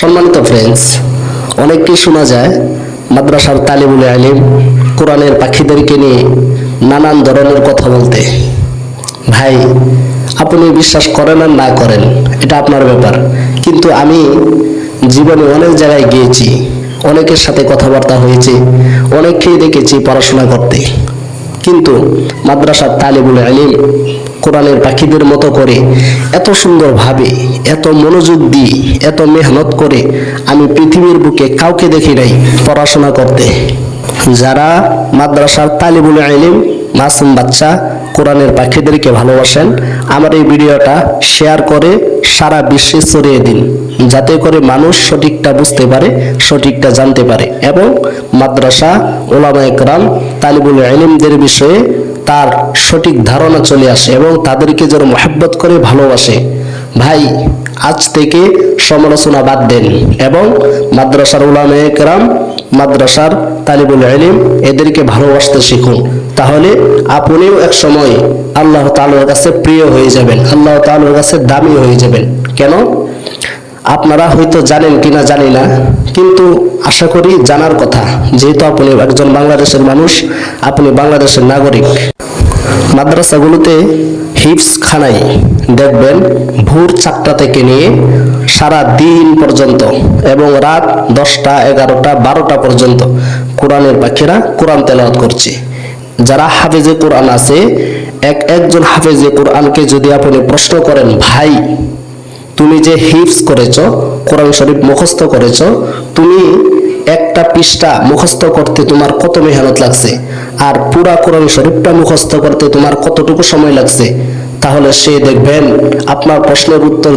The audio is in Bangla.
সম্মানিত ফ্রেন্ডস অনেককেই শোনা যায়, মাদ্রাসার তালিবুল আলিম কোরআনের পাখিদেরকে নিয়ে নানান ধরনের কথা বলতে। ভাই, আপনি বিশ্বাস করেন আর না করেন, এটা আপনার ব্যাপার। কিন্তু আমি জীবনে অনেক জায়গায় গিয়েছি, অনেকের সাথে কথাবার্তা হয়েছে, অনেককেই দেখেছি পড়াশোনা করতে। কিন্তু মাদ্রাসার তালিবুল আলিম কোরআনের পাখিদের মতো করে। এত সুন্দরভাবে, এত মনোযোগ দিয়ে, এত মেহনত করে আমি পৃথিবীর বুকে কাউকে দেখি নাই পড়াশোনা করতে। যারা মাদ্রাসার তালিবুল আলিম মাসুম বাচ্চা কোরআনের পাখিদেরকে ভালোবাসেন, আমার এই ভিডিওটা শেয়ার করে সারা বিশ্বে ছড়িয়ে দিন, যাতে করে মানুষ সঠিকটা বুঝতে পারে, সঠিকটা জানতে পারে এবং মাদ্রাসা ওলামা একরাম তালিবুল আলিমদের বিষয়ে তার সঠিক ধারণা চলে আসে এবং তাদেরকে যেন মহাব্বত করে ভালোবাসে। ভাই, আজ থেকে সমালোচনা বাদ দেন এবং মাদ্রাসার উলামা একরাম মাদ্রাসার তালিবুল আলিম এদেরকে ভালোবাসতে শিখুন। তাহলে আপনিও এক সময় আল্লাহ তাআলার কাছে প্রিয় হয়ে যাবেন, আল্লাহ তাআলার কাছে দামি হয়ে যাবেন। কেন? আপনারা হয়তো জানেন কিনা জানি না, কিন্তু আশা করি জানার কথা। যেহেতু আপনি একজন বাংলাদেশের মানুষ, আপনি বাংলাদেশের নাগরিক। মাদ্রাসাগুলোতে হিপস খানাই দেখবেন ভোর চারটা থেকে নিয়ে সারা দিন পর্যন্ত এবং রাত দশটা, এগারোটা, বারোটা পর্যন্ত কোরআনের পাখিরা কোরআন তেলাওয়াত করছে। যারা হাফেজে কোরআন আছে, এক একজন হাফেজে কোরআনকে যদি আপনি প্রশ্ন করেন, ভাই, তুমি যে হিপস করেছ, কোরআন শরীফ মুখস্থ করেছ, তুমি একটা পৃষ্ঠা মুখস্থ করতে তোমার কত মেহনত লাগছে? আর পুরা কোরআন শরীফটা মুখস্থ করতে তোমার কতটুকু সময় লাগছে? তাহলে সে দেখবেন, আপনার প্রশ্নের উত্তর